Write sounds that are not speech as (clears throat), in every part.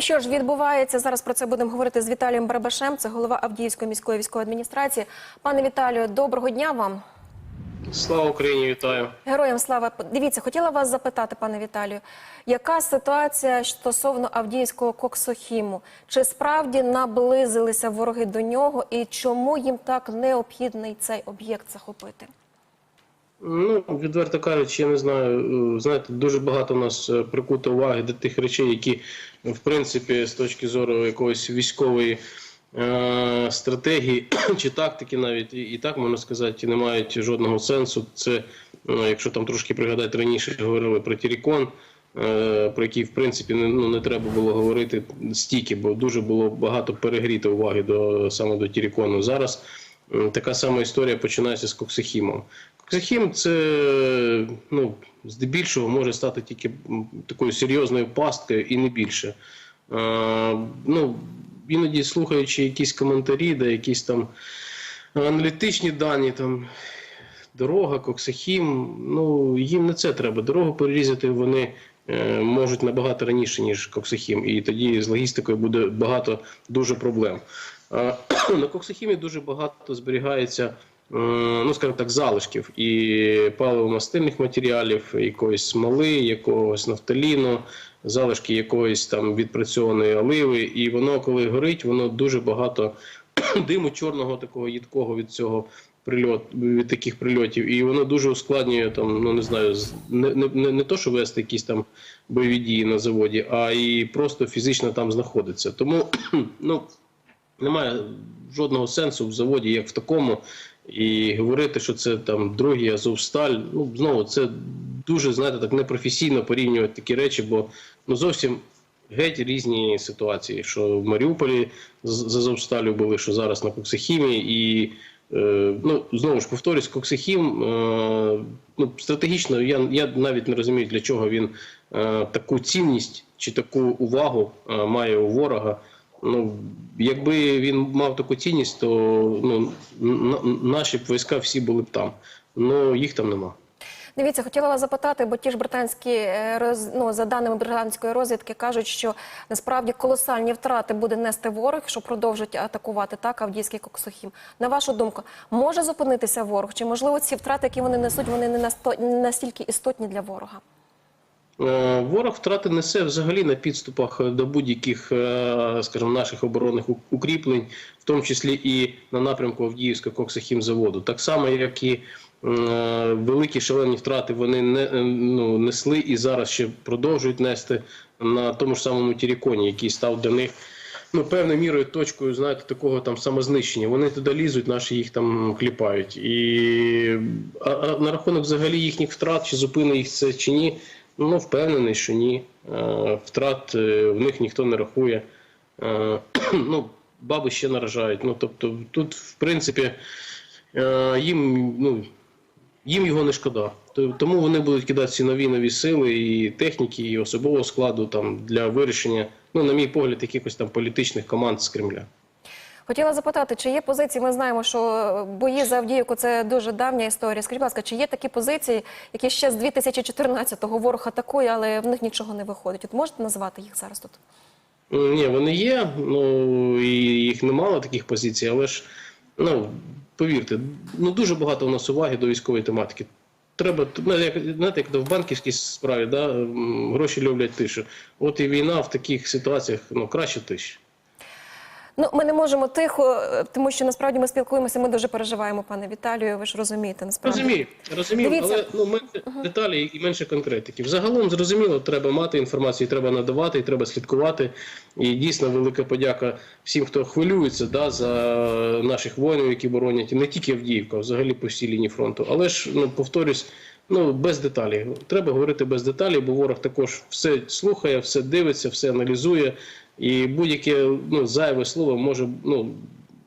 І що ж відбувається зараз? Про це будемо говорити з Віталієм Барабашем. Це голова Авдіївської міської військової адміністрації. Пане Віталію, доброго дня вам. Слава Україні, вітаю. Героям слава. Дивіться, хотіла вас запитати, пане Віталію, яка ситуація стосовно Авдіївського коксохіму? Чи справді наблизилися вороги до нього, і чому їм так необхідний цей об'єкт захопити? Ну, відверто кажучи, я не знаю. е, Знаєте, дуже багато у нас е, прикуто уваги до тих речей, які, в принципі, з точки зору якоїсь військової е, стратегії (clears throat) чи тактики, навіть і, і так можна сказати, не мають жодного сенсу. Це, ну, якщо там трошки пригадати раніше, говорили про Тірікон. е, Про який в принципі не ну не треба було говорити стільки, бо дуже було багато перегріто уваги до саме до Тірікону. Зараз така сама історія починається з Коксихімом. Коксихім це ну, здебільшого може стати тільки такою серйозною пасткою і не більше. Е, ну, іноді слухаючи якісь коментарі, де якісь там аналітичні дані, там дорога, Коксихім, ну їм не це треба. Дорогу перерізати вони е, можуть набагато раніше, ніж Коксихім, і тоді з логістикою буде багато дуже проблем. Е, (clears throat) на Коксихімі дуже багато зберігається. е, Ну, скажімо так, залишків і паливо-мастильних матеріалів, якоїсь смоли, якогось нафталіну, залишки якоїсь там відпрацьованої оливи, і воно, коли горить, воно дуже багато (clears throat) диму чорного такого їдкого від цього прильот від таких прильотів, і воно дуже ускладнює там, ну не знаю, не, не, не то, що вести якісь там бойові дії на заводі, а і просто фізично там знаходиться. Тому (clears throat) ну немає жодного сенсу в заводі, як в такому. І говорити, що це там другий Азовсталь, ну знову це дуже знаєте, так непрофесійно порівнювати такі речі, бо ну зовсім геть різні ситуації. Що в Маріуполі з Азовсталю були, що зараз на Коксихімі, і е, ну знову ж повторюсь, Коксихім е, ну стратегічно. Я я навіть не розумію, для чого він е, таку цінність чи таку увагу е, має у ворога. Ну, якби він мав таку цінність, то ну, наші б війська всі були б там. Ну їх там нема. Дивіться, хотіла вас запитати, бо ті ж британські е, ну, за даними британської розвідки кажуть, що насправді колосальні втрати буде нести ворог, що продовжить атакувати так Авдіївський коксохім. На вашу думку, може зупинитися ворог? Чи можливо ці втрати, які вони несуть, вони не настільки істотні для ворога? Е, Ворог втрати несе взагалі на підступах до будь-яких, е, скажімо, наших оборонних укріплень, в тому числі і на напрямку Авдіївського коксохімзаводу. Так само, як і е, великі шалені втрати вони не, е, ну, несли і зараз ще продовжують нести на тому ж самому Тіріконі, який став для них ну, певною мірою точкою, знаєте, такого там самознищення. Вони туди лізуть, наші їх там кліпають. І а, а на рахунок взагалі їхніх втрат, чи зупини їх це чи ні, ну впевнений, що ні. Е, Втрат е, в них ніхто не рахує. Е, (clears throat) Ну, баби ще наражають. Ну, тобто, тут, в принципі, їм, ну, їм його не шкода. Тому вони будуть кидати нові нові сили і техніки, і особового складу там для вирішення, ну, на мій погляд, якихось там політичних команд з Кремля. Хотіла запитати, чи є позиції? Ми знаємо, що е, бої за Авдіївку це дуже давня історія. Скажіть, будь ласка, чи є такі позиції, які ще з 2014-го ворог атакує, але в них нічого не виходить? От можете назвати їх зараз тут? Ні, вони є, ну і їх немало таких позицій, але ж ну повірте, ну дуже багато у нас уваги до військової тематики. Треба ну, як знаєте, як в банківській справі, да, гроші люблять тишу. От і війна в таких ситуаціях ну краще тиші. Ну, ми не можемо тихо, е, тому що насправді ми спілкуємося. Ми дуже переживаємо, пане Віталію. Ви ж розумієте, насправді. Розумію, розумію, Дивіться. але ну менше деталі і менше конкретики. Взагалом зрозуміло, треба мати інформацію, треба надавати, і треба слідкувати. І дійсно велика подяка всім, хто хвилюється да, за наших воїнів, які боронять і не тільки Авдіївка, а взагалі по всій лінії фронту. Але ж ну повторюсь. Ну, без деталей. Треба говорити без деталей, бо ворог також все слухає, все дивиться, все аналізує, і будь-яке ну, зайве слово може ну,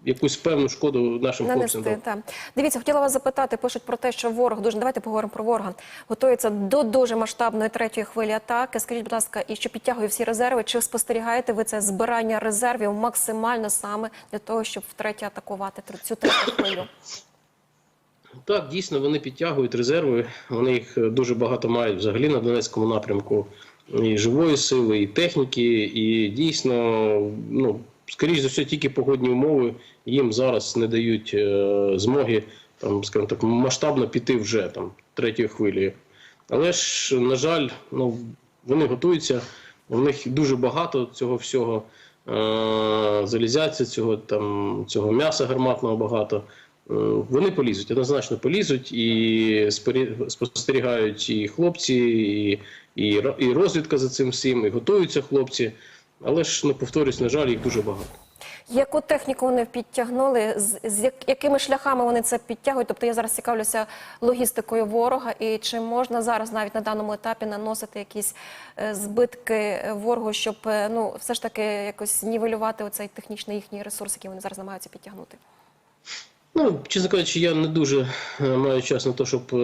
якусь певну шкоду нашим хлопцям. Нанести, так. Дивіться, хотіла вас запитати, пишуть про те, що ворог дуже давайте поговоримо про ворога. Готується до дуже масштабної третьої хвилі атаки. Скажіть, будь ласка, і що підтягує всі резерви? Чи спостерігаєте ви це збирання резервів максимально саме для того, щоб втретє атакувати цю третю хвилю? Так, дійсно, вони підтягують резерви. Вони їх е, дуже багато мають взагалі на Донецькому напрямку. І живої сили, і техніки, і дійсно, ну, скоріш за все, тільки погодні умови їм зараз не дають е, змоги там, скажімо так, масштабно піти вже там третьою хвилею. Але ж, на жаль, ну, вони готуються, у них дуже багато цього всього. Е, залізяться, цього там цього м'яса гарматного багато. Е, Вони полізуть, однозначно полізуть і спостерігають і хлопці, і, і, і розвідка за цим всім, і готуються хлопці. Але ж ну повторюсь, на жаль, їх дуже багато. Яку техніку вони підтягнули? З, з якими шляхами вони це підтягують? Тобто я зараз цікавлюся логістикою ворога, і чи можна зараз навіть на даному етапі наносити якісь е, збитки ворогу, щоб е, ну все ж таки якось нівелювати оцей технічний їхній ресурс, який вони зараз намагаються підтягнути? Ну, чесно кажучи, я не дуже е, маю час на те, щоб е,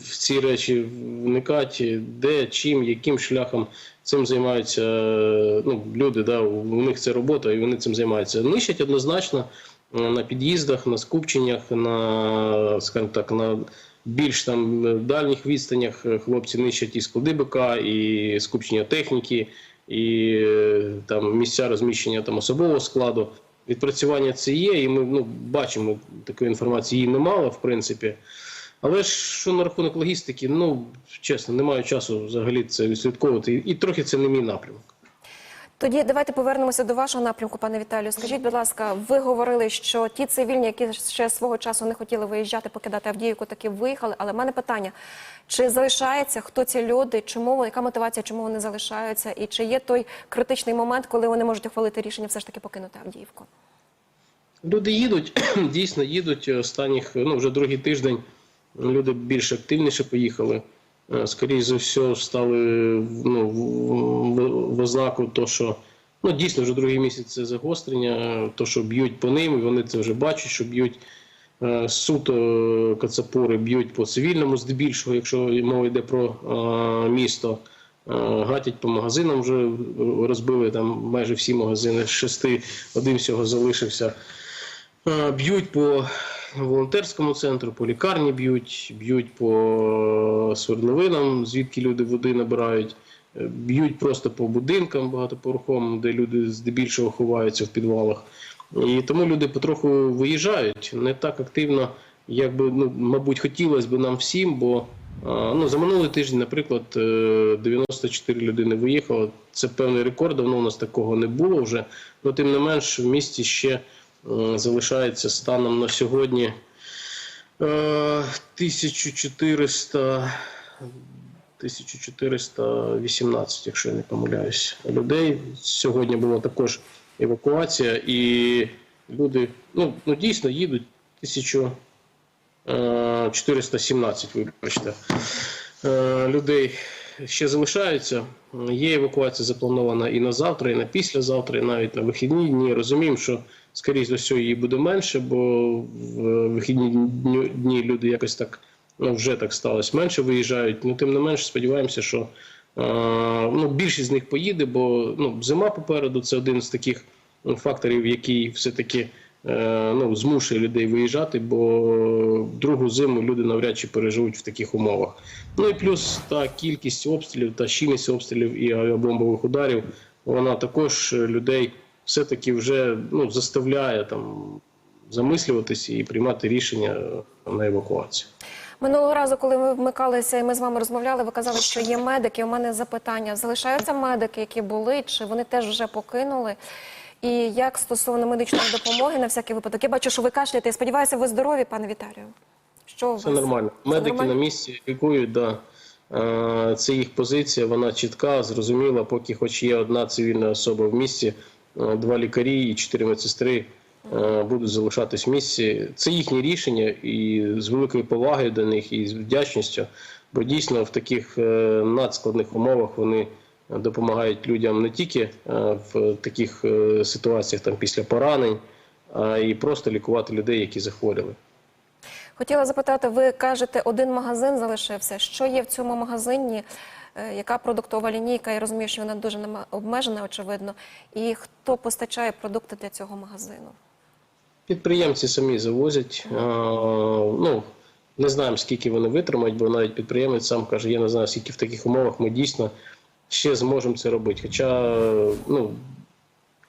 в- ці речі вникати, де, чим, яким шляхом цим займаються е, ну, люди. Да, у них це робота, і вони цим займаються. Нищать однозначно на під'їздах, на скупченнях, на, скажімо так, на більш там дальніх відстанях хлопці нищать і склади БК, і скупчення техніки, і там місця розміщення там особового складу. Відпрацювання це є, і ми ну, бачимо, такої інформації її немало, в принципі. Але ж що на рахунок логістики, ну чесно, немає часу взагалі це відслідковувати. І трохи це не мій напрямок. Тоді давайте повернемося до вашого напрямку, пане Віталію. Скажіть, будь ласка, ви говорили, що ті цивільні, які ще свого часу не хотіли виїжджати, покидати Авдіївку, таки виїхали. Але в мене питання: чи залишається хто ці люди? Чому яка мотивація, чому вони залишаються? І чи є той критичний момент, коли вони можуть ухвалити рішення все ж таки покинути Авдіївку? Люди їдуть, (clears throat) дійсно їдуть останніх, ну вже другий тиждень. Люди більш активніше поїхали. Е, Скоріше за все, стали ну, в, ознаку, то, що ну, дійсно вже другий місяць це загострення, то, що б'ють по ним, і вони це вже бачать, що б'ють е, суто е, кацапори, б'ють по цивільному, здебільшого, якщо мова йде про е, місто. Гатять по магазинам вже розбили там майже всі магазини з шести, один всього залишився. Е, Б'ють по волонтерському центру, по лікарні б'ють, б'ють по свердловинам, звідки люди води набирають, е, б'ють просто по будинкам багатоповерховим, де люди здебільшого ховаються в підвалах. І тому люди потроху виїжджають не так активно, як би, ну, мабуть, хотілося б нам всім, бо ну, за минулий тиждень, наприклад, е, 94 людини виїхало. Це певний рекорд, давно у нас такого не було вже. Але тим не менш, в місті ще е, залишається станом на сьогодні е, 1400, 1418, якщо я не помиляюсь, людей. Сьогодні була також евакуація, і люди ну, ну дійсно їдуть 1417, вибачте, е, людей ще залишаються. Є евакуація запланована і на завтра, і на післязавтра, і навіть на вихідні дні. Розуміємо, що скоріш за все її буде менше, бо в вихідні дні люди якось так ну, вже так сталося, менше виїжджають. Ну тим не менше, сподіваємося, що е, ну, більшість з них поїде, бо ну, зима попереду це один з таких факторів, який все-таки е, ну, змушує людей виїжджати, бо другу зиму люди навряд чи переживуть в таких умовах. Ну і плюс та кількість обстрілів та щільність обстрілів і авіабомбових ударів, вона також людей все-таки вже ну, заставляє там замислюватися і приймати рішення на евакуацію. Минулого разу, коли ми вмикалися і ми з вами розмовляли, ви казали, що є медики. У мене запитання: залишаються медики, які були, чи вони теж вже покинули? І як стосовно медичної допомоги на всякий випадок? Я бачу, що ви кашляєте. Я сподіваюся, ви здорові, пане Віталію. Що у Все вас? нормально. Все Медики нормально? на місці лікують, да. Е, Це їх позиція, вона чітка, зрозуміла, поки хоч є одна цивільна особа в місті, е, два лікарі і чотири медсестри е, будуть залишатись в місті. Це їхнє рішення і з великою повагою до них і з вдячністю, бо дійсно в таких надскладних умовах вони допомагають людям не тільки е, в таких е, ситуаціях там після поранень, а і просто лікувати людей, які захворіли. Хотіла запитати, ви кажете, один магазин залишився. Що є в цьому магазині? Е, Яка продуктова лінійка? Я розумію, що вона дуже обмежена, очевидно. І хто постачає продукти для цього магазину? Підприємці самі завозять. Ну, не знаємо, скільки вони витримають, бо навіть підприємець сам каже, я не знаю, скільки в таких умовах ми дійсно ще зможемо це робити. Хоча, ну,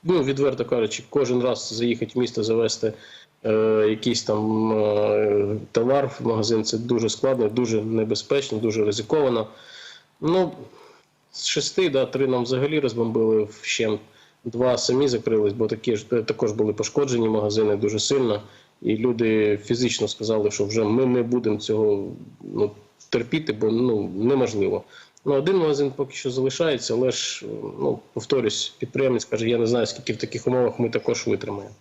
ну відверто кажучи, кожен раз заїхати в місто, завести е, якийсь там е, товар в магазин, це дуже складно, дуже небезпечно, дуже ризиковано. Ну, з шести, да, три нам взагалі розбомбили вщент. Два самі закрились, бо такі ж також були пошкоджені магазини дуже сильно. І люди фізично сказали, що вже ми не будемо цього ну, терпіти, бо ну неможливо. Ну, один магазин поки що залишається, але ж ну повторюсь, підприємець каже, я не знаю, скільки в таких умовах ми також витримаємо.